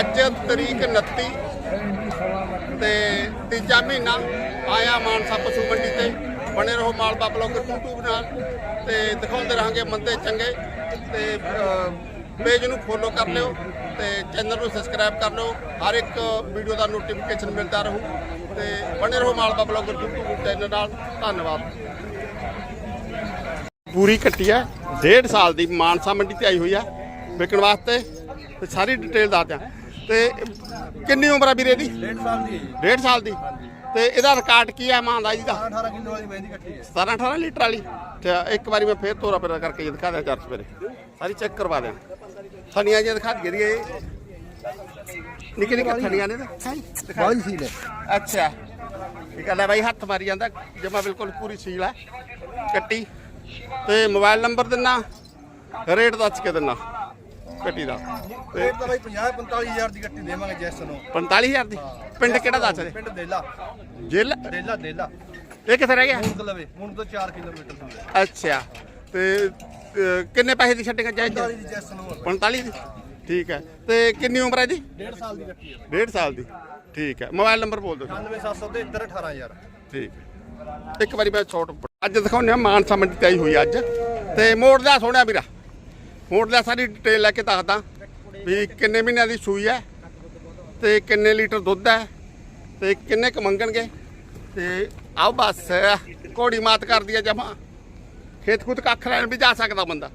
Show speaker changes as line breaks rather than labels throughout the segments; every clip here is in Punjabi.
ਅੱਜ ਤਰੀਕ 29 ਤੇ ਤੀਜਾ ਮਹੀਨਾ ਆਇਆ ਮਾਨਸਾ ਪਸ਼ੂ ਮੰਡੀ ਤੇ। ਬਣੇ ਰਹੋ ਮਾਲਵਾ ਬਲੌਗ YouTube ਨਾਲ ਤੇ ਦਿਖਾਉਂਦੇ ਰਹਾਂਗੇ ਮੰਦੇ ਚੰਗੇ। ਤੇ ਪੇਜ ਨੂੰ ਫੋਲੋ ਕਰ ਲਿਓ ਤੇ ਚੈਨਲ ਨੂੰ ਸਬਸਕ੍ਰਾਈਬ ਕਰ ਲਿਓ। ਹਰ ਇੱਕ ਵੀਡੀਓ ਦਾ ਨੋਟੀਫਿਕੇਸ਼ਨ ਮਿਲਦਾ ਰਹੂ। ਤੇ ਬਣੇ ਰਹੋ ਮਾਲਵਾ ਬਲੌਗ YouTube ਚੈਨਲ ਨਾਲ। ਧੰਨਵਾਦ। ਪੂਰੀ ਕੱਟੀ ਹੈ ਡੇਢ ਸਾਲ ਦੀ ਮਾਨਸਾ ਮੰਡੀ ਤੇ ਆਈ ਹੋਈ ਆ। ਵਿਕਣ ਵਾਸਤੇ ਤੇ ਸਾਰੀ ਡਿਟੇਲ ਦੱਸ ਦਿਆਂ। ਤੇ ਕਿੰਨੀ ਉਮਰ ਆ ਵੀਰੇ ਦੀ
ਡੇਢ ਸਾਲ ਦੀ ਹੈ ਜੀ।
ਡੇਢ ਸਾਲ ਦੀ। ਤੇ ਇਹਦਾ ਰਿਕਾਰਡ ਕੀ ਹੈ ਮਾਂ ਦਾ ਜੀ ਦਾ?
18 ਕਿਲੋ ਵਾਲੀ ਮਹਿੰਦੀ ਕੱਟੀ ਹੈ।
17 18 ਲੀਟਰ ਵਾਲੀ। ਤੇ ਇੱਕ ਵਾਰੀ ਮੈਂ ਫੇਰ ਤੋਰਾ ਫੇਰਾ ਕਰਕੇ ਜੀ ਦਿਖਾ ਦਿਆਂ ਚਾਰ ਸਵੇਰੇ। ਸਾਰੀ ਚੈੱਕ ਕਰਵਾ ਦਿਆਂ। ਥਣੀਆਂ ਜੀ ਦਿਖਾ ਦਈਏ ਇਹ। ਨਿੱਕੇ ਨਿੱਕੇ ਥਣੀਆਂ ਨੇ ਨਾ ਦਿਖਾ
ਬਾਲੀ ਸੀਲ ਹੈ।
ਅੱਛਾ। ਇਹ ਕਹਿੰਦਾ ਬਾਈ ਹੱਥ ਮਾਰੀ ਜਾਂਦਾ ਜਮਾ ਬਿਲਕੁਲ ਪੂਰੀ ਸੀਲ ਹੈ। ਕੱਟੀ। ਤੇ ਮੋਬਾਈਲ ਨੰਬਰ ਦਿੰਨਾ। ਰੇਟ ਦੱਸ ਕੇ ਦਿੰਨਾ। ਕੱਟੀ ਦਾ। ਤੇ
ਰੇਟ ਤਾਂ ਬਾਈ 50 45000 ਦੀ ਕੱਟੀ ਦੇਵਾਂਗੇ ਜੈਸ ਨੂੰ।
45000 ਦੀ? ਪਿੰਡ ਕਿਹੜਾ ਦੱਸ ਦੇ
ਪਿੰਡ ਦੇਲਾ।
ਜਿਲ
ਦੇਲਾ ਦੇਲਾ।
ਇਹ ਕਿੱਥੇ ਰਹਿ ਗਿਆ?
ਹੁਣ ਤੋਂ ਲਵੇ ਹੁਣ ਤੋਂ 4 ਕਿਲੋਮੀਟਰ ਦੂਰ
ਅੱਛਾ। ਤੇ ਅਹ, ਕਿੰਨੇ ਪੈਸੇ ਦੀ ਛੱਡੇਗਾ ਚਾਹੀਦਾ
45 ਦੀ ਜੈਸ ਨੂੰ
45 ਦੀ? ਠੀਕ ਹੈ। ਤੇ ਕਿੰਨੀ ਉਮਰ ਹੈ ਜੀ
ਡੇਢ ਸਾਲ ਦੀ ਕੱਟੀ ਹੈ।
ਡੇਢ ਸਾਲ ਦੀ। ਠੀਕ ਹੈ। ਮੋਬਾਈਲ ਨੰਬਰ ਬੋਲ ਦਿਓ
9773 18000
ਠੀਕ ਇੱਕ ਵਾਰੀ ਮੈਂ ਛੋਟ ਅੱਜ ਦਿਖਾਉਂਦੇ ਆ ਮਾਨਸਾ ਮੰਡੀ ਤੇ ਆਈ ਹੋਈ ਅੱਜ। ਤੇ ਮੋੜ ਲਿਆ ਸੋਹਣਿਆ ਵੀਰਾ। ਮੋੜ ਲਿਆ ਸਾਰੀ ਡਿਟੇਲ ਲੈ ਕੇ ਦੱਸਦਾ ਵੀ ਕਿੰਨੇ ਮਹੀਨਿਆਂ ਦੀ ਸੂਈ ਹੈ ਤੇ ਕਿੰਨੇ ਲੀਟਰ ਦੁੱਧ ਹੈ ਤੇ ਕਿੰਨੇ ਕ ਮੰਗਣਗੇ ਤੇ ਆਓ ਬਸ, ਘੋੜੀ ਮਾਤ ਕਰਦੀ ਹੈ ਜਮਾ। ਖੇਤ ਖੁਦ ਕੱਖ ਲੈਣ ਵੀ ਜਾ ਸਕਦਾ ਬੰਦਾ।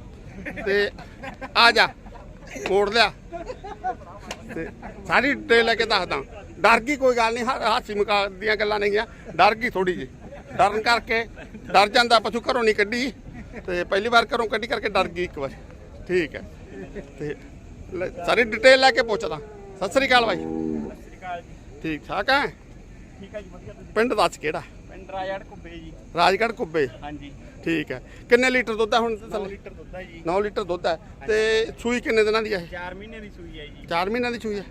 ਤੇ ਆ ਜਾ, ਮੋੜ ਲਿਆ। ਤੇ ਸਾਰੀ ਡਿਟੇਲ ਲੈ ਕੇ ਦੱਸਦਾ। ਡਰ ਗਈ ਕੋਈ ਗੱਲ ਨਹੀਂ ਹਾਸੀ ਮਕਾ ਦੀਆਂ ਗੱਲਾਂ ਨਹੀਂ ਗਿਆ ਡਰ ਗਈ ਥੋੜੀ ਜੀ ਡਰਨ ਕਰਕੇ ਡਰ ਜਾਂਦਾ, ਪਸ਼ੂ ਘਰੋਂ ਨਹੀਂ ਕੱਢੀ। ਤੇ ਪਹਿਲੀ ਵਾਰ ਘਰੋਂ ਕੱਢੀ ਕਰਕੇ ਡਰ ਗਈ ਇੱਕ ਵਾਰ। ਠੀਕ ਹੈ। ਤੇ ਲੈ, ਸਾਰੀ ਡਿਟੇਲ ਲੈ ਕੇ ਪੁੱਛਦਾ। ਸਤਿ ਸ੍ਰੀ ਅਕਾਲ ਬਾਈ। ਠੀਕ ਠਾਕ ਹੈ?
ਠੀਕ ਹੈ ਜੀ ਵਧੀਆ ਤੁਸੀਂ
ਪਿੰਡ ਦੱਸ ਕਿਹੜਾ?
ਪਿੰਡ ਰਾਜੜ ਕੁੱਬੇ ਜੀ।
ਰਾਜਗੜ੍ਹ ਕੁੱਬੇ
ਹਾਂਜੀ।
ਠੀਕ ਹੈ। ਕਿੰਨੇ ਲੀਟਰ ਦੁੱਧ ਹੈ ਹੁਣ
9 ਲੀਟਰ ਦੁੱਧ ਹੈ ਜੀ।
9 ਲੀਟਰ ਦੁੱਧ ਹੈ। ਤੇ ਸੂਈ ਕਿੰਨੇ ਦਿਨਾਂ ਦੀ ਹੈ
4 ਮਹੀਨੇ ਦੀ ਸੂਈ ਹੈ ਜੀ।
4 ਮਹੀਨਿਆਂ ਦੀ ਸੂਈ ਹੈ।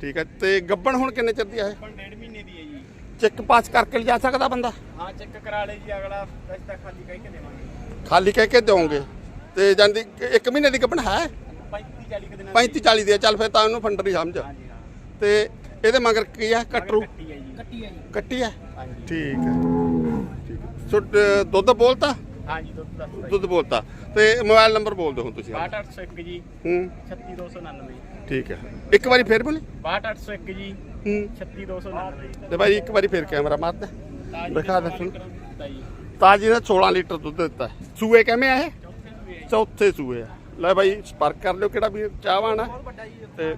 ਠੀਕ ਹੈ। ਤੇ ਗੱਬਣ ਹੁਣ ਕਿੰਨੇ ਚਿਰ ਦੀ ਹੈ
ਹੁਣ ਡੇਢ ਮਹੀਨੇ ਦੀ ਹੈ ਜੀ।
ਚੈੱਕ ਪਾਸ ਕਰਕੇ ਲਿਜਾ ਸਕਦਾ ਬੰਦਾ?
ਹਾਂ ਚੈੱਕ ਕਰਾ ਲਈ ਜੀ। ਅਗਲਾ ਰਸਤਾ ਖਾਲੀ ਕਹਿ ਕੇ ਦੇਵਾਂਗੇ।
ਖਾਲੀ ਕਹਿ ਕੇ ਦਿਓਗੇ। ਤੇ ਜਾਂਦੀ ਇੱਕ ਮਹੀਨੇ ਦੀ ਗੱਬਣ ਹੈ?
35 40 ਦਿਨਾਂ
35 40 ਦੀ ਹੈ ਚੱਲ ਫਿਰ ਤਾਂ ਉਹਨੂੰ ਫੰਡਰ ਹੀ ਸਮਝ।
ਹਾਂਜੀ ਹਾਂ।
ਤੇ ਇਹਦੇ ਮਗਰ ਕੀ ਹੈ ਕਟਰੂ।
ਕੱਟੀ ਹੈ ਜੀ। ਕੱਟੀ ਹੈ ਜੀ।
ਕੱਟੀ ਹੈ
ਹਾਂਜੀ।
ਠੀਕ ਹੈ ਠੀਕ ਹੈ ਸੋ ਅ, ਦੁੱਧ ਬੋਲਤਾ?
ਹਾਂਜੀ ਦੁੱਧ
ਬੋਲਤਾ। ਤੇ ਮੋਬਾਈਲ ਨੰਬਰ ਬੋਲ ਦਿਓ ਹੁਣ ਤੁਸੀਂ
62801 ਜੀ।
ਹੂੰ।
36299
ਠੀਕ ਹੈ ਇੱਕ ਵਾਰੀ ਫੇਰ ਬੋਲੀ।
62801 ਜੀ।
ਹੂੰ।
36299
ਤੇ ਭਾਈ ਇੱਕ ਵਾਰੀ ਫੇਰ ਕੈਮਰਾ ਮਾਰ ਦੇ
ਤਾਜੀ
ਦਿਖਾ
ਦੇ
ਤਾਜੀ ਦਾ 16 ਲੀਟਰ ਦੁੱਧ ਦਿੱਤਾ। ਹੈ। ਸੂਏ ਕਿਵੇਂ ਆ ਇਹ?
ਚੌਥੇ ਸੂਏ
ਆ। ਲੈ ਭਾਈ ਸੰਪਰਕ ਕਰ ਲਿਓ ਕਿਹੜਾ ਵੀ ਚਾਹਵਾਨ ਹੈ ਤੇ।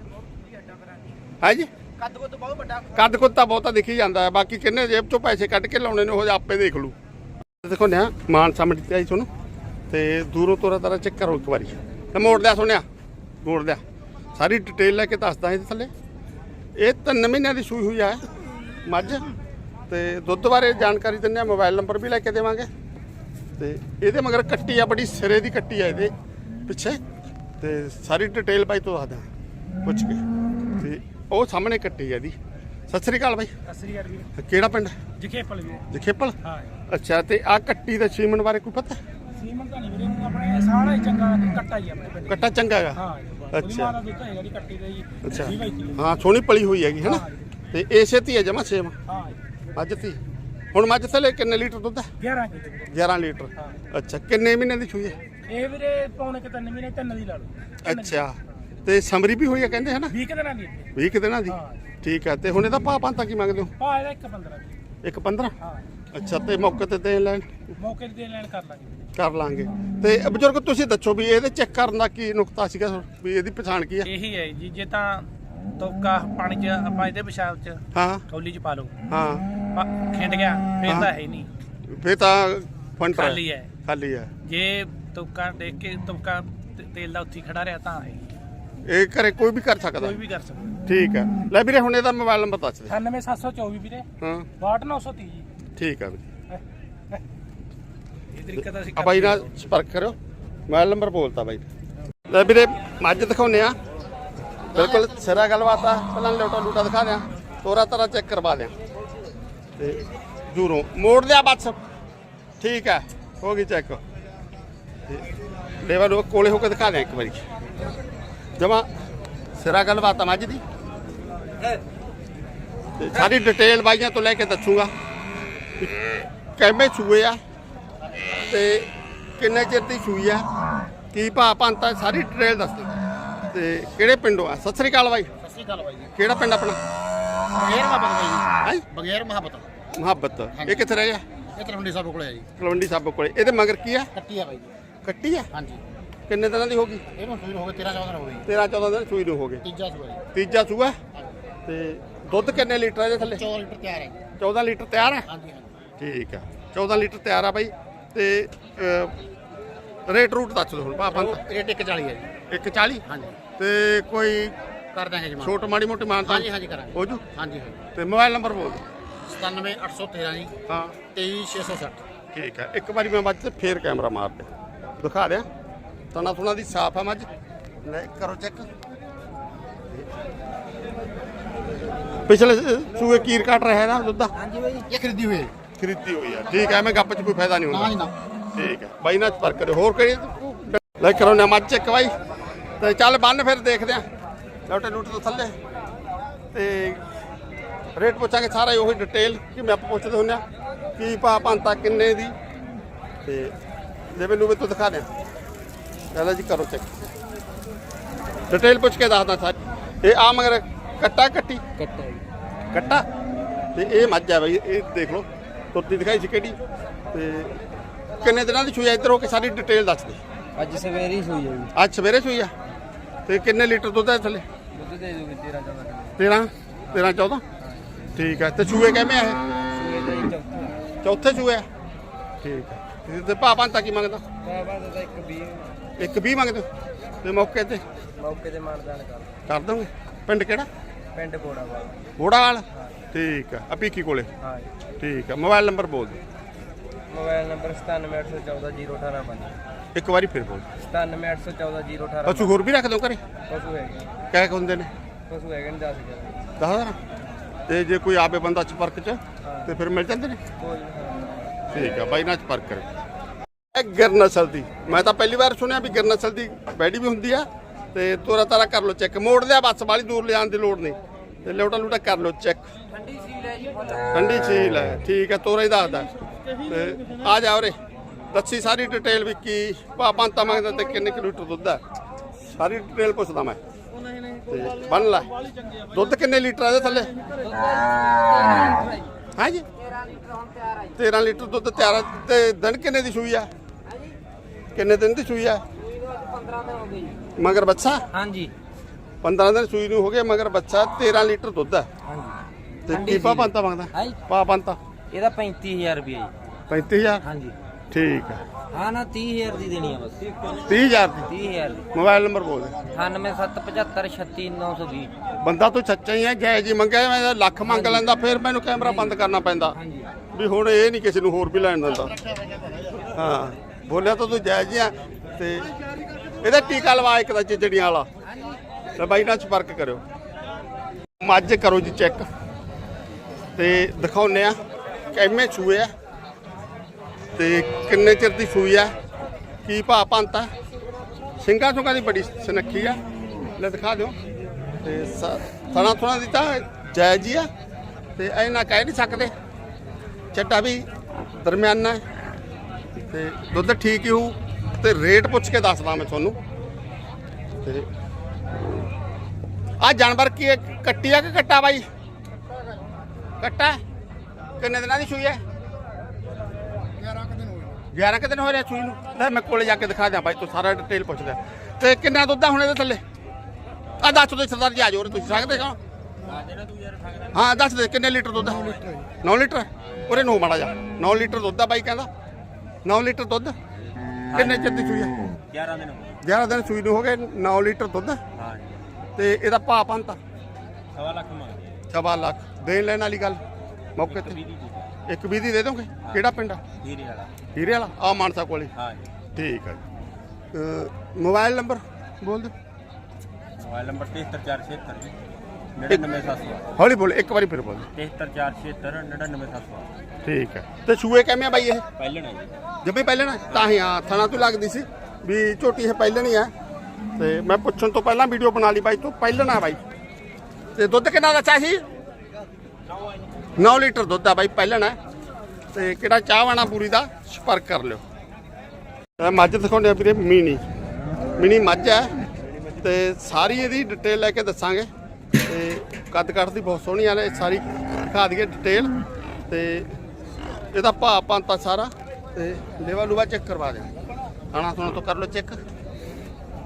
ਹੈ ਜੀ।
ਕੱਦ ਕੁੱਦ ਬਹੁਤ ਵੱਡਾ।
ਕੱਦ ਕੁੱਤਾ ਬਹੁਤਾ ਦਿਖੀ ਜਾਂਦਾ ਹੈ ਬਾਕੀ ਕਿੰਨੇ ਜੇਬ ਚੋਂ ਪੈਸੇ ਕੱਢ ਕੇ ਲਾਉਣੇ ਨੇ ਉਹ ਆਪੇ ਦੇਖ ਲੂ ਦੇਖੋ ਨਿਆ ਮਾਨ ਸਾਹਮਣੇ ਤੇ ਆਈ ਸੁਣੋ ਤੇ ਦੂਰੋਂ ਤੋਰਾ ਤਾਰਾ ਚੈੱਕ ਕਰੋ ਇੱਕ ਵਾਰੀ। ਤੇ ਮੋੜ ਲਿਆ ਸੁਣਿਆ ਮੋੜ ਲਿਆ। ਸਾਰੀ ਡਿਟੇਲ ਲੈ ਕੇ ਦੱਸਦਾ ਇਹਦੇ ਥੱਲੇ। ਇਹ ਤਿੰਨ ਮਹੀਨਿਆਂ ਦੀ ਸੂਈ ਹੋਈ ਹੈ ਮੱਝ। ਤੇ ਦੁੱਧ ਬਾਰੇ ਜਾਣਕਾਰੀ ਦਿੰਦੇ ਆ ਮੋਬਾਈਲ ਨੰਬਰ ਵੀ ਲੈ ਕੇ ਦੇਵਾਂਗੇ। ਤੇ ਇਹਦੇ ਮਗਰ ਕੱਟੀ ਆ ਬੜੀ ਸਿਰੇ ਦੀ ਕੱਟੀ ਆ ਇਹਦੇ ਪਿੱਛੇ। ਤੇ ਸਾਰੀ ਡਿਟੇਲ ਬਾਈ ਤੋਂ ਦੱਸਦਾ ਪੁੱਛ ਕੇ। ਤੇ ਉਹ ਸਾਹਮਣੇ ਕੱਟੀ ਆ ਇਹਦੀ। ਸਤਿ ਸ੍ਰੀ ਅਕਾਲ ਬਾਈ।
ਅਸਰੀ ਅਰਬੀ
ਕਿਹੜਾ ਪਿੰਡ?
ਜਖੇਪਲ ਵੀ
ਜਖੇਪਲ?
ਹਾਂ।
ਅੱਛਾ ਤੇ ਆ ਕੱਟੀ ਦਾ ਸੀਮਨ ਬਾਰੇ ਕੋਈ ਪਤਾ?
ਸੀਮਨ ਤਾਂ ਨਹੀਂ ਵੀਰੇ ਆਪਣੇ ਸਾਰਾ ਹੀ ਚੰਗਾ ਕੱਟਾ ਹੀ ਆਪਣੇ ਪਿੰਡ।
ਕੱਟਾ ਚੰਗਾ ਹੈਗਾ?
ਹਾਂ
ਅੱਛਾ।
ਮਾਰਾ ਦੁੱਧ ਹੈਗਾ ਜੀ ਕੱਟੀ ਦਾ ਜੀ
ਅੱਛਾ। ਹਾਂ ਸੋਹਣੀ ਪਲੀ ਹੋਈ ਹੈਗੀ ਹੈਨਾ ਤੇ ਇਸੇ ਤੀ ਹੈ ਜਮਾ ਸੇਮ
ਹਾਂ।
ਮੱਝ ਤੀ? ਹੁਣ ਮੱਝ ਥੱਲੇ ਕਿੰਨੇ ਲੀਟਰ ਦੁੱਧ ਹੈ?
11 ਕਿਲੋ
11 ਲੀਟਰ। ਅੱਛਾ ਕਿੰਨੇ ਮਹੀਨੇ ਦੀ ਸੂਈ ਹੈ?
ਇਹ ਵੀਰੇ ਪੌਣੇ ਕਿ ਤਿੰਨ ਮਹੀਨੇ ਤਿੰਨ ਦੀ ਲਾ ਲਓ।
ਅੱਛਾ ਤੇ ਸਮਰੀ ਵੀ ਹੋਈ ਹੈ ਕਹਿੰਦੇ ਹਨਾ?
20 ਕਿ ਦਿਨਾਂ ਦੀ ਇੱਥੇ
20 ਕੁ ਦਿਨਾਂ ਦੀ?
ਹਾਂ।
ਠੀਕ ਹੈ ਤੇ ਹੁਣ ਇਹਦਾ ਭਾਅ ਪੰਤਾ ਕੀ ਮੰਗਦੇ ਹੋ?
ਪਾ ਇਹਦਾ ਇੱਕ 15 ਦੀ।
ਇੱਕ 15
ਹਾਂ।
ਅੱਛਾ ਤੇ ਮੌਕੇ ਤੇ ਦੇਣ ਲੈਣ?
ਮੌਕੇ ਤੇ ਦੇਣ ਲੈਣ ਕਰ ਲਾਂਗੇ। ਵੀਰੇ।
ਕਰ ਲਾਂਗੇ। ਤੇ ਬਜ਼ੁਰਗ ਤੁਸੀਂ ਦੱਸੋ ਵੀ ਇਹਦੇ ਚੈੱਕ ਕਰਨ ਦਾ ਕੀ ਨੁਕਤਾ ਸੀਗਾ ਵੀ ਇਹਦੀ ਪਛਾਣ ਕੀ ਹੈ?
ਇਹੀ ਹੈ ਜੀ ਜੇ ਤਾਂ ਤੋਕਾ ਪਾਣੀ 'ਚ ਆਪਾਂ ਇਹਦੇ ਪਿਸ਼ਾਬ 'ਚ
ਹਾਂ।
ਕੌਲੀ 'ਚ ਪਾ ਲਓ।
ਹਾਂ।
ਪਾ- ਖਿੰਡ ਗਿਆ ਫੇਰ
ਹਾਂ।
ਤਾਂ ਹੈ। ਹੀ ਨਹੀਂ।
ਫੇ ਤਾਂ ਫੰਟ
ਖਾਲੀ ਹੈ।
ਖਾਲੀ ਹੈ।
ਜੇ ਤੋਕਾ ਦੇਖ ਕੇ ਤੋਕਾ ਤੇ- ਤੇਲ ਦਾ ਉੱਥੇ ਹੀ ਖੜਾ ਰਿਹਾ ਤਾਂ ਹੈ
ਇਹ ਘਰੇ ਕੋਈ ਵੀ ਕਰ ਸਕਦਾ।
ਕੋਈ ਵੀ ਕਰ ਸਕਦਾ।
ਠੀਕ ਹੈ। ਲੈ ਵੀਰੇ ਹੁਣ ਇਹਦਾ ਮੋਬਾਈਲ ਨੰਬਰ ਦੱਸ ਦੇ।
98724 ਵੀਰੇ।
ਹਾਂ।
62930 ਜੀ।
ਠੀਕ ਹੈ ਵੀਰੇ।
ਇਹ ਤਰੀਕਾ ਤਾਂ ਅਸੀਂ
ਆ ਬਾਈ ਨਾਲ ਸੰਪਰਕ ਕਰਿਓ। ਮੋਬਾਈਲ ਨੰਬਰ ਬੋਲਤਾ ਬਾਈ। ਲੈ ਵੀਰੇ ਮੱਝ ਦਿਖਾਉਨੇ ਆ ਬਿਲਕੁਲ ਸਿਰਾ ਗੱਲਬਾਤ ਆ। ਪਹਿਲਾਂ ਲੋਟਾ ਲੂਟਾ ਦਿਖਾ ਦਿਆਂ। ਤੋਰਾ ਤਰਾ ਚੈੱਕ ਕਰਵਾ ਦਿਆਂ। ਤੇ ਦੂਰੋਂ। ਮੋੜ ਲਿਆ ਬਸ। ਠੀਕ ਹੈ ਹੋ ਗਈ ਚੈੱਕ ਲੇਵਾ ਨੂੰ ਕੋਲੇ ਹੋ ਕੇ ਦਿਖਾ ਦਿਆਂ ਇੱਕ ਵਾਰੀ। ਜਮਾ ਸਿਰਾ ਗੱਲਬਾਤ ਆ ਮੱਝ ਦੀ। ਤੇ ਸਾਰੀ ਡਿਟੇਲ ਬਾਈਆਂ ਤੋਂ ਲੈ ਕੇ ਦੱਸੂਗਾ ਕਿਵੇਂ ਸੂਏ ਆ ਤੇ ਕਿੰਨੇ ਚਿਰ ਦੀ ਸੂਈ ਆ ਕੀ ਭਾਅ ਪੰਤਾ ਸਾਰੀ ਡਿਟੇਲ ਦੱਸ ਦਿਓ ਤੇ ਕਿਹੜੇ ਪਿੰਡੋਂ ਆ? ਸਤਿ ਸ੍ਰੀ ਅਕਾਲ ਬਾਈ।
ਸਤਿ ਸ਼੍ਰੀ ਅਕਾਲ ਬਾਈ
ਕਿਹੜਾ ਪਿੰਡ ਆਪਣਾ?
ਬਗੈਰ ਮੁਹੱਬਤ ਬਾਈ ਜੀ। ਬਗੈਰ ਮੁਹੱਬਤ
ਮੁਹੱਬਤ ਇਹ ਕਿੱਥੇ ਰਹਿ ਗਿਆ?
ਇਹ ਤਲਵੰਡੀ ਸਾਹਿਬ ਕੋਲੇ ਆ ਜੀ।
ਤਲਵੰਡੀ ਸਾਬੋ ਕੋਲੇ। ਇਹਦੇ ਮਗਰ ਕੀ ਆ?
ਕੱਟੀ ਆ ਬਾਈ ਜੀ।
ਕੱਟੀ ਆ?
ਹਾਂਜੀ।
ਕਿੰਨੇ ਦਿਨਾਂ ਦੀ ਹੋ ਗਈ?
ਇਹਨੂੰ ਸੂਈ ਹੋ ਗਏ 13 14 ਦਿਨ ਹੋ ਗਏ
13 14 ਦਿਨ ਸੂਈ ਨੂੰ ਹੋ ਗਏ।
ਤੀਜਾ ਸੂਆ ਜੀ।
ਤੀਜਾ ਸੂਆ? ਤੇ ਦੁੱਧ ਕਿੰਨੇ ਲੀਟਰ ਆ ਇਹਦੇ ਥੱਲੇ?
14 ਲੀਟਰ ਤਿਆਰ ਹੈ ਜੀ।
14 ਲੀਟਰ ਤਿਆਰ ਆ?
ਹਾਂਜੀ ਹਾਂਜੀ।
ਠੀਕ ਆ। 14 ਲੀਟਰ ਤਿਆਰ ਆ ਬਾਈ। ਤੇ ਅਹ, ਰੇਟ ਰੂਟ ਦੱਸ ਦਿਓ ਹੁਣ ਭਾਪਾਂ
ਉਹ ਰੇਟ 140 ਹੈ ਜੀ।
140
ਹਾਂਜੀ।
ਤੇ ਕੋਈ
ਕਰ ਦਾਂਗੇ ਜੀ ਮਾਨ
ਛੋਟ ਮਾੜੀ ਮੋਟੀ ਮਾਨਤਾ।
ਹਾਂਜੀ ਹਾਂਜੀ ਕਰਾਂਗੇ।
ਹੋ ਜੂ?
ਹਾਂਜੀ ਹਾਂਜੀ।
ਤੇ ਮੋਬਾਈਲ ਨੰਬਰ ਬੋਲ ਦਿਓ।
97813 ਜੀ।
ਹਾਂ।
23660
ਠੀਕ ਹੈ। ਇੱਕ ਵਾਰੀ ਮੈਂ ਮੱਝ ਤੇ ਫੇਰ ਕੈਮਰਾ ਮਾਰ ਦੇ ਦਿਖਾ ਦਿਆਂ। ਤਣਾ ਥੁਣਾ ਦੀ ਸਾਫ਼ ਆ ਮੱਝ। ਲੈ ਕਰੋ ਚੈੱਕ। ਪਿਛਲੇ ਸੂਏ ਕੀਰ ਕੱਟ ਰਿਹਾ ਨਾ ਦੁੱਧ
ਹਾਂਜੀ ਬਾਈ ਇਹ ਖਰੀਦੀ ਹੋਈ ਹੈ।
ਖਰੀਦੀ ਹੋਈ ਆ। ਠੀਕ ਹੈ ਐਵੇਂ ਗੱਪ 'ਚ ਕੋਈ ਫਾਇਦਾ ਨਹੀਂ
ਨਾ
ਹੁੰਦਾ
ਨਾ।
ਠੀਕ ਹੈ। ਬਾਈ ਨਾਲ ਫ਼ਰਕ ਕਰਿਓ। ਹੋਰ ਕਰੀ ਲੈ ਕਰੋ ਨਾ ਮੱਝ ਚੈੱਕ ਬਾਈ। ਤੇ ਚੱਲ ਬੰਨ ਫਿਰ ਦੇਖਦੇ ਆ। ਲੋਟੇ ਲੂਟ ਤੋਂ ਥੱਲੇ। ਤੇ ਰੇਟ ਪੁੱਛਾਂਗੇ ਸਾਰਾ ਉਹੀ ਡਿਟੇਲ ਕਿ ਮੈਂ ਆਪਾਂ ਪੁੱਛਦੇ ਆ ਕੀ ਭਾ ਪੰਤਾ ਕਿੰਨੇ ਦੀ। ਤੇ ਜਿਵੇਂ ਨੂੰ ਵੀ ਤੂੰ ਦਿਖਾ ਦੇ। ਚਲੋ ਜੀ ਕਰੋ ਚੈੱਕ ਡਿਟੇਲ ਪੁੱਛ ਕੇ ਦੱਸਦਾ ਸਾਰੀ। ਇਹ ਆ ਮਗਰ ਕੱਟਾ ਕੱਟੀ?
ਕੱਟਾ ਜੀ।
ਕੱਟਾ? ਤੇ ਇਹ ਮੱਝ ਆ ਬਈ ਇਹ ਦੇਖ ਲਓ। ਤੁਰਤੀ ਦਿਖਾਈ ਸੀ ਕਿਹੜੀ? ਤੇ ਕਿੰਨੇ ਦਿਨਾਂ ਦੀ ਸੂਈ ਆ? ਇੱਧਰ ਹੋ ਕੇ ਸਾਰੀ ਡਿਟੇਲ ਦੱਸ ਦੇ।
ਅੱਜ ਸਵੇਰੇ ਹੀ ਸੋਈ ਹੈ ਜੀ।
ਅੱਜ ਸਵੇਰੇ ਸੂਈ ਆ। ਤੇ ਕਿੰਨੇ ਲੀਟਰ ਦੁੱਧ ਹੈ ਥੱਲੇ?
ਦੁੱਧ ਦੇ ਦੂਗੀ 13 14
13 13 14 ਠੀਕ ਹੈ ਤੇ ਸੂਏ ਕਿਵੇਂ ਆ ਇਹ?
ਸੂਏ ਦਾ ਹੀ ਚੌਥਾ।
ਆ? ਠੀਕ ਹੈ। ਤੇ- ਤੇ ਭਾ ਪੰਤਾ ਕੀ ਮੰਗਦਾ?
ਬਾਬਾ ਦਾ ਤਾਂ ਇੱਕ 20
ਇੱਕ 20 ਮੰਗਦੇ ਹੋ? ਤੇ ਮੌਕੇ ਤੇ?
ਮੌਕੇ ਤੇ ਮਾਨਦਾਨ ਕਰ।
ਕਰ ਦੋਗੇ? ਪਿੰਡ ਕਿਹੜਾ?
ਪਿੰਡ ਕੋੜਾ ਵਾਲਾ
ਬੋੜਾਵਾਲ ਠੀਕ ਆ ਭੀਖੀ ਕੋਲੇ?
ਹਾਂ।
ਠੀਕ ਆ ਮੋਬਾਈਲ ਨੰਬਰ ਬੋਲ ਦਿਓ।
ਮੋਬਾਈਲ ਨੰਬਰ 97814018
ਇੱਕ ਵਾਰੀ ਫਿਰ ਬੋਲ।
97814018
ਪਸ਼ੂ ਹੋਰ ਵੀ ਰੱਖ ਦਿਓ ਘਰੇ।
ਪਸ਼ੂ ਹੈਗੇ
ਕਹਿ ਕੇ ਹੁੰਦੇ ਨੇ।
ਪਸ਼ੂ ਹੈਗੇ ਨੇ 10 ਗਿਆ
ਦਸ ਹਜ਼ਾਰ? ਤੇ ਜੇ ਕੋਈ ਆਵੇ ਬੰਦਾ ਸੰਪਰਕ ਚ ਤੇ ਫਿਰ ਮਿਲ ਜਾਂਦੇ ਨੇ? ਠੀਕ ਆ ਬਾਈ ਨਾਲ ਸੰਪਰਕ ਕਰੋ। ਇਹ ਗਿਰ ਨਸਲ ਦੀ। ਮੈਂ ਤਾਂ ਪਹਿਲੀ ਵਾਰ ਸੁਣਿਆ ਵੀ ਗਿਰ ਨਸਲ ਦੀ ਬੈਡੀ ਵੀ ਹੁੰਦੀ ਆ ਤੇ ਤੋਰਾ ਤਾਰਾ ਕਰ ਲਓ ਚੈੱਕ। ਮੋੜ ਲਿਆ ਬੱਸ ਵਾਲੀ ਦੂਰ ਲਿਆਉਣ ਦੀ ਲੋੜ ਨਹੀਂ। ਤੇ ਲੋਟਾ ਲੂਟਾ ਕਰ ਲਓ ਚੈੱਕ।
ਠੰਡੀ ਸੀਲ ਹੈ ਜੀ
ਠੰਡੀ ਝੀਲ ਹੈ। ਠੀਕ ਹੈ ਤੋਰਾ ਹੀ ਦੱਸਦਾ। ਤੇ ਆ ਜਾ ਉਰੇ। ਦੱਸੀ ਸਾਰੀ ਡਿਟੇਲ ਵੀ ਕੀ ਭਾ ਪੰਤਾ ਮੰਗਦਾ ਤੇ ਕਿੰਨੇ ਲੀਟਰ ਦੁੱਧ ਹੈ? ਸਾਰੀ ਡਿਟੇਲ ਪੁੱਛਦਾ ਮੈਂ। ਤੇ ਬੰਨ ਲੈ। ਦੁੱਧ ਕਿੰਨੇ ਲੀਟਰ ਆ ਇਹਦੇ ਥੱਲੇ? ਹਾਂ ਜੀ? 13 ਲੀਟਰ ਦੁੱਧ ਤਿਆਰ ਆ। ਤੇ ਦਿਨ ਕਿੰਨੇ ਦੀ ਸੂਈ ਆ? ਕਿੰਨੇ ਦਿਨ ਦੀ ਸੂਈ ਆ?
15 ਦਿਨ ਹੋ ਗਏ ਜੀ
ਮਗਰ ਬੱਚਾ?
ਹਾਂਜੀ।
15 ਦਿਨ ਸੂਈ ਨੂੰ ਹੋ ਗਏ ਮਗਰ ਬੱਚਾ 13 ਲੀਟਰ ਦੁੱਧ ਹੈ।
ਹਾਂਜੀ।
ਤੇ ਕੀ ਪਾ। ਪੰਤਾ ਮੰਗਦਾ। ਪਾ ਪੰਤਾ
ਇਹਦਾ 35000 ਰੁਪਏ ਜੀ।
35000
ਹਾਂਜੀ।
ਠੀਕ ਹੈ।
ਹਾਂ ਨਾ 30000 ਦੀ ਦੇਣੀ ਆ ਬਸ।
30000 ਦੀ?
30000 ਦੀ।
ਮੋਬਾਈਲ ਨੰਬਰ ਬੋਲ ਦੇ।
98775
ਬੰਦਾ ਤੂੰ ਸੱਚਾ ਹੀ ਹੈ ਜੈ ਜੀ ਮੰਗਿਆ ਮੈਂ ਲੱਖ ਮੰਗ ਲੈਂਦਾ ਫਿਰ ਮੈਨੂੰ ਕੈਮਰਾ ਬੰਦ ਕਰਨਾ ਪੈਂਦਾ। ਵੀ ਹੁਣ ਇਹ ਨਹੀਂ ਕਿਸੇ ਨੂੰ ਹੋਰ ਵੀ ਲੈਣ ਦਿੰਦਾ। ਹਾਂ ਬੋਲਿਆ ਤਾਂ ਤੂੰ ਜੈ ਜੀ ਆ। ਤੇ ਇਹਦਾ ਟੀਕਾ ਲਵਾ ਇੱਕ ਦਾ ਚਿਚੜੀਆਂ ਵਾਲਾ। ਤੇ ਬਾਈ ਨਾਲ ਸੰਪਰਕ ਕਰਿਓ। ਮੱਝ ਕਰੋ ਜੀ ਚੈੱਕ। ਤੇ ਦਿਖਾਉਨੇ ਆ ਕਿਵੇਂ ਸੂਏ ਆ। ਤੇ ਕਿੰਨੇ ਚਿਰ ਦੀ ਸੂਈ ਆ? ਕੀ ਭਾਅ ਪੰਤਾ ਸਿੰਘਾਂ ਸੁੰਘਾਂ ਦੀ ਬੜੀ ਸੁਨੱਖੀ ਆ। ਲੈ ਦਿਖਾ ਦਿਓ। ਤੇ ਥਣਾ ਥਣਾ ਦੀ ਤਾਂ ਜਾਇਜ਼ ਹੀ ਆ। ਤੇ ਨਾ ਕਹਿ ਨਹੀਂ ਸਕਦੇ। ਚੱਟਾ ਵੀ ਦਰਮਿਆਨਾ ਹੈ। ਤੇ ਦੁੱਧ ਠੀਕ ਹੀ ਹੋਊ। ਤੇ ਰੇਟ ਪੁੱਛ ਕੇ ਦੱਸਦਾ ਮੈਂ ਤੁਹਾਨੂੰ। ਤੇ ਆ ਜਾਨਵਰ ਕੀ ਕੱਟੀ ਆ ਕਿ ਕੱਟਾ ਬਾਈ? ਕੱਟਾ ਕਿੰਨੇ ਦਿਨਾਂ ਦੀ ਸੂਈ ਹੈ?
11 ਕਿ ਦਿਨ ਹੋ
ਰਿਹਾ ਸੂਈ ਨੂੰ। ਲੈ ਮੈਂ ਕੋਲੇ ਜਾ ਕੇ ਦਿਖਾ ਦਿਆਂ ਬਾਈ ਤੂੰ ਸਾਰਾ ਡਿਟੇਲ ਪੁੱਛਦਾ ਤੇ ਕਿੰਨਾ ਦੁੱਧ ਆ ਹੁਣ ਇਹਦੇ ਥੱਲੇ? ਆ ਦੱਸ ਦੋ ਸਰਦਾਰ ਜੀ ਆ ਜਾਓ ਤੁਸੀਂ ਸਕਦੇ ਹੋ ਹਾਂ ਦੱਸ ਦੇ ਕਿੰਨੇ ਲੀਟਰ ਦੁੱਧ 9 ਲੀਟਰ 9 ਲੀਟਰ ਉਰੇ ਨੂੰ ਮਾੜਾ ਜਾ। 9 ਲੀਟਰ ਦੁੱਧ ਆ ਬਾਈ ਕਹਿੰਦਾ। 9 ਲੀਟਰ ਦੁੱਧ? ਕਿੰਨੇ ਚਿਰ ਦੀ ਸੂਈ ਹੈ
11 ਦਿਨ ਹੋ ਗਏ।
11 ਦਿਨ ਸੂਈ ਨੂੰ ਹੋ ਗਏ 9 ਲੀਟਰ ਦੁੱਧ?
ਹਾਂ
ਤੇ ਇਹਦਾ ਭਾਅ ਪੰਤਾ
ਸਵਾ ਲੱਖ ਮੰਗਦੇ
ਸਵਾ ਲੱਖ। ਦੇਣ ਲੈਣ ਵਾਲੀ ਗੱਲ। ਮੌਕੇ ਤੇ। ਇੱਕ ਵੀਹ ਦੀ ਦੇ ਦੋਗੇ? ਕਿਹੜਾ ਪਿੰਡ ਆ?
ਹੀਰੇ ਵਾਲਾ।
ਹੀਰੇ ਵਾਲਾ? ਆ ਮਾਨਸਾ ਕੋਲੇ
ਹਾਂ। ਜੀ।
ਠੀਕ ਜੀ। ਅਹ ਮੋਬਾਈਲ ਨੰਬਰ ਬੋਲ ਦਿਓ।
ਮੋਬਾਈਲ ਨੰਬਰ 73476 ਜੀ। 99700
ਹੌਲੀ ਬੋਲ ਇੱਕ ਵਾਰੀ ਫਿਰ ਬੋਲ ਦਿਓ।
73476 99700
ਠੀਕ ਹੈ ਤੇ ਸੂਏ ਕਿਵੇਂ ਆ ਬਾਈ ਇਹ?
ਪਹਿਲਣ ਜੀ।
ਜੰਮੀ ਪਹਿਲੇ ਨਾ ਤਾਂ ਹੀ ਆ ਥਣਾ ਤੋਂ ਲੱਗਦੀ ਸੀ ਵੀ ਝੋਟੀ ਇਹ ਪਹਿਲਣ ਹੀ ਆ। ਤੇ ਮੈਂ ਪੁੱਛਣ ਤੋਂ ਪਹਿਲਾਂ ਵੀਡੀਓ ਬਣਾ ਲਈ ਬਾਈ ਤੋਂ। ਪਹਿਲਣ ਆ ਬਾਈ। ਤੇ ਦੁੱਧ ਕਿੰਨਾ ਦੱਸਿਆ ਸੀ 9 ਲੀਟਰ ਦੁੱਧ ਆ ਬਾਈ ਪਹਿਲਣ ਹੈ ਤੇ ਕਿਹੜਾ ਚਾਹ ਵਾਣਾ ਪੂਰੀ ਦਾ, ਸੰਪਰਕ ਕਰ ਲਿਓ। ਇਹ ਮੱਝ ਦਿਖਾਉਂਦੇ ਆ ਵੀਰੇ ਮੀਨੀ ਮਿਨੀ ਮੱਝ ਹੈ। ਤੇ ਸਾਰੀ ਇਹਦੀ ਡਿਟੇਲ ਲੈ ਕੇ ਦੱਸਾਂਗੇ। ਤੇ ਕੱਦ ਕੱਟ ਦੀ ਬਹੁਤ ਸੋਹਣੀ ਆ ਨੇ ਸਾਰੀ ਦਿਖਾ ਦਈਏ ਡਿਟੇਲ ਤੇ ਇਹਦਾ ਭਾਅ ਪੰਤਾ ਸਾਰਾ। ਤੇ ਲੇਵਾ ਲੂਵਾ ਚੈੱਕ ਕਰਵਾ ਦਿਓ। ਖਾਣਾ ਸੁਣਾ ਤੋਂ ਕਰ ਲਓ ਚੈੱਕ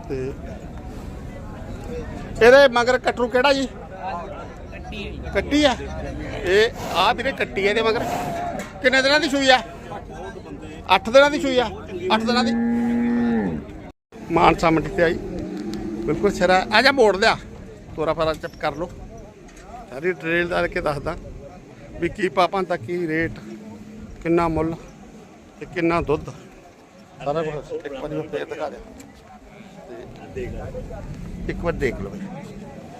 ਤੇ ਇਹਦੇ ਮਗਰ ਕਟਰੂ ਕਿਹੜਾ ਜੀ? ਕੱਟੀ ਆ? ਇਹ ਆ ਵੀਰੇ ਕੱਟੀ ਆ ਇਹਦੇ ਮਗਰ। ਕਿੰਨੇ ਦਿਨਾਂ ਦੀ ਸੂਈ ਆ? 8 ਦਿਨਾਂ ਦੀ ਸੂਈ ਆ? 8 ਦਿਨਾਂ ਦੀ? ਮਾਨਸਾ ਮੰਡੀ ਤੇ ਆਈ ਬਿਲਕੁਲ ਸਿਰਾ। ਆ ਜਾ ਮੋੜ ਲਿਆ। ਤੋਰਾ ਫਾਰਾ ਚੱਪ ਕਰ ਲੋ ਸਾਰੀ ਡਿਟੇਲ ਦਾ ਕੇ ਦੱਸਦਾ। ਵੀ ਕੀ ਪਾਪਾਂ ਤੱਕ ਕੀ ਰੇਟ, ਕਿੰਨਾ ਮੁੱਲ ਤੇ ਕਿੰਨਾ ਦੁੱਧ। ਸਾਰਾ ਕੁਝ ਇੱਕ ਵਾਰੀ ਫੇਰ ਦਿਖਾ ਦਿਆਂ ਇੱਕ ਵਾਰ ਦੇਖ ਲਓ ਬਈ।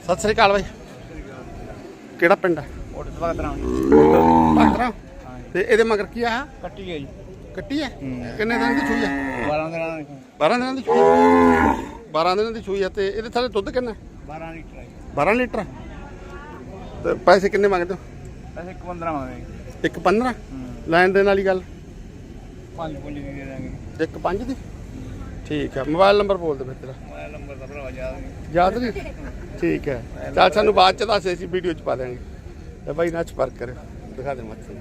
ਸਤਿ ਸ੍ਰੀ ਅਕਾਲ ਬਾਈ। ਕਿਹੜਾ ਪਿੰਡ ਹੈ ਤੇ ਇਹਦੇ ਮਗਰ ਕੀ ਆ
ਕੱਟੀ ਹੈ ਜੀ।
ਕੱਟੀ ਹੈ। ਕਿੰਨੇ ਦਿਨ ਦੀ ਸੂਈ ਹੈ
12 ਦਿਨਾਂ ਦੀ
12 ਦਿਨਾਂ ਦੀ ਸੂਈ ਹੈ 12 ਦਿਨਾਂ ਦੀ ਸੂਈ ਹੈ ਤੇ ਇਹਦੇ ਥੱਲੇ ਦੁੱਧ ਕਿੰਨਾ ਹੈ?
12 ਲੀਟਰ ਹੈ
12 ਲੀਟਰ ਤੇ ਪੈਸੇ ਕਿੰਨੇ ਮੰਗਦੇ ਹੋ?
ਇੱਕ 15 ਮੰਗਦੇ
ਇੱਕ 15 ਲੈਣ ਦੇਣ ਵਾਲੀ ਗੱਲ?
ਪੰਜ ਪੁੰਜ ਦੀ ਦੇ ਦਾਂਗੇ।
ਇੱਕ 5 ਦੀ? ਠੀਕ ਹੈ। ਮੋਬਾਈਲ ਨੰਬਰ ਬੋਲ ਦੇ ਫਿਰ ਤੇਰਾ।
ਮੈਂ ਨੰਬਰ ਦਾ ਭਰਾ ਯਾਦ ਨਹੀਂ।
ਯਾਦ ਨਹੀਂ? ਠੀਕ ਹੈ। ਚੱਲ ਸਾਨੂੰ ਬਾਅਦ ਚ ਦੱਸ ਅਸੀਂ ਵੀਡੀਓ ਚ ਪਾ ਦਿਆਂਗੇ। ਤੇ ਬਾਈ ਨਾਲ ਸੰਪਰਕ ਕਰਿਓ। ਦਿਖਾ ਦੇ ਮੱਛੀ।